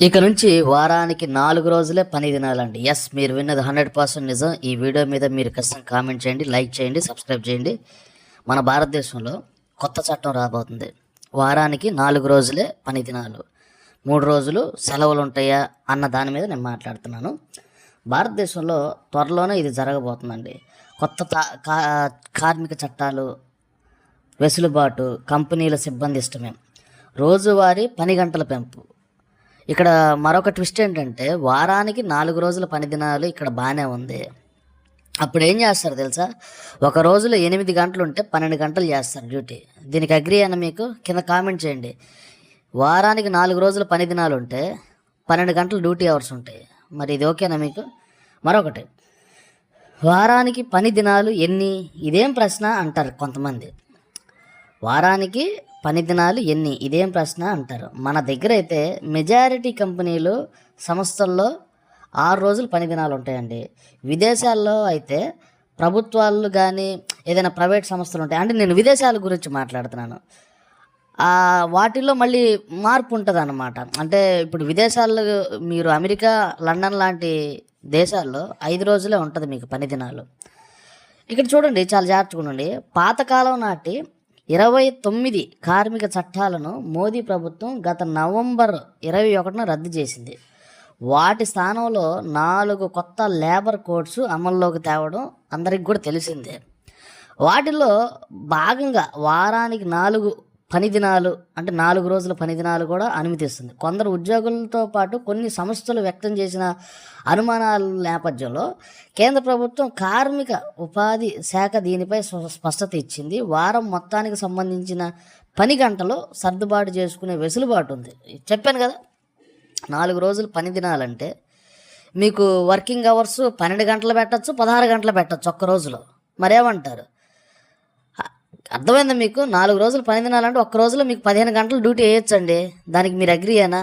ఇక నుంచి వారానికి నాలుగు రోజులే పని తినాలండి. ఎస్ మీరు విన్నది హండ్రెడ్ పర్సెంట్ నిజం. ఈ వీడియో మీద మీరు ఖచ్చితంగా కామెంట్ చేయండి లైక్ చేయండి సబ్స్క్రైబ్ చేయండి. మన భారతదేశంలో కొత్త చట్టం రాబోతుంది. వారానికి నాలుగు రోజులే పని దినాలు మూడు రోజులు సెలవులు ఉంటాయా అన్న దాని మీద నేను మాట్లాడుతున్నాను. భారతదేశంలో త్వరలోనే ఇది జరగబోతుందండి. కొత్త తా- కా- కార్మిక చట్టాలు వెసులుబాటు కంపెనీల సిబ్బంది ఇష్టమే. రోజువారీ పని గంటల పెంపు. ఇక్కడ మరొక ట్విస్ట్ ఏంటంటే వారానికి నాలుగు రోజుల పని దినాలు ఇక్కడ బాగానే ఉంది. అప్పుడు ఏం చేస్తారు తెలుసా? ఒక రోజులో ఎనిమిది గంటలు ఉంటే పన్నెండు గంటలు చేస్తారు డ్యూటీ. దీనికి అగ్రి అని మీకు? కింద కామెంట్ చేయండి. వారానికి నాలుగు రోజుల పని దినాలు ఉంటే పన్నెండు గంటలు డ్యూటీ అవర్స్ ఉంటాయి. మరి ఇది ఓకేనా మీకు? మరొకటి. వారానికి పని దినాలు ఎన్ని? ఇదేం ప్రశ్న అంటారు కొంతమంది. వారానికి పని దినాలు ఎన్ని? ఇదేం ప్రశ్న అంటారు. మన దగ్గర అయితే మెజారిటీ కంపెనీలు సంస్థల్లో ఆరు రోజులు పని దినాలు ఉంటాయండి. విదేశాల్లో అయితే ప్రభుత్వాలు కానీ ఏదైనా ప్రైవేట్ సంస్థలు ఉంటాయి. అంటే నేను విదేశాల గురించి మాట్లాడుతున్నాను. వాటిల్లో మళ్ళీ మార్పు ఉంటుంది అన్నమాట అంటే ఇప్పుడు విదేశాల్లో మీరు అమెరికా లండన్ లాంటి దేశాల్లో ఐదు రోజులే ఉంటుంది మీకు పని దినాలు. ఇక్కడ చూడండి చాలా జాగ్రత్తగా ఉండండి. పాతకాలం నాటి ఇరవై తొమ్మిది కార్మిక చట్టాలను మోదీ ప్రభుత్వం గత నవంబర్ ఇరవై ఒకటిన రద్దు చేసింది. వాటి స్థానంలో నాలుగు కొత్త లేబర్ కోడ్స్ అమల్లోకి తేవడం అందరికి కూడా తెలిసిందే. వాటిలో భాగంగా వారానికి నాలుగు పని దినాలు అంటే నాలుగు రోజుల పని దినాలు కూడా అనుమతిస్తుంది. కొందరు ఉద్యోగులతో పాటు కొన్ని సంస్థలు వ్యక్తం చేసిన అనుమానాల నేపథ్యంలో కేంద్ర ప్రభుత్వం కార్మిక ఉపాధి శాఖ దీనిపై స్పష్టత ఇచ్చింది. వారం మొత్తానికి సంబంధించిన పని గంటలు సర్దుబాటు చేసుకునే వెసులుబాటు ఉంది. చెప్పాను కదా నాలుగు రోజులు పని దినాలంటే మీకు వర్కింగ్ అవర్స్ పన్నెండు గంటలు పెట్టచ్చు పదహారు గంటలు పెట్టచ్చు ఒక్క రోజులో. మరేమంటారు? అర్థమైందా మీకు? నాలుగు రోజులు పని దినాలంటే ఒక్క రోజులో మీకు పదిహేను గంటలు డ్యూటీ వేయొచ్చండి. దానికి మీరు అగ్రీయనా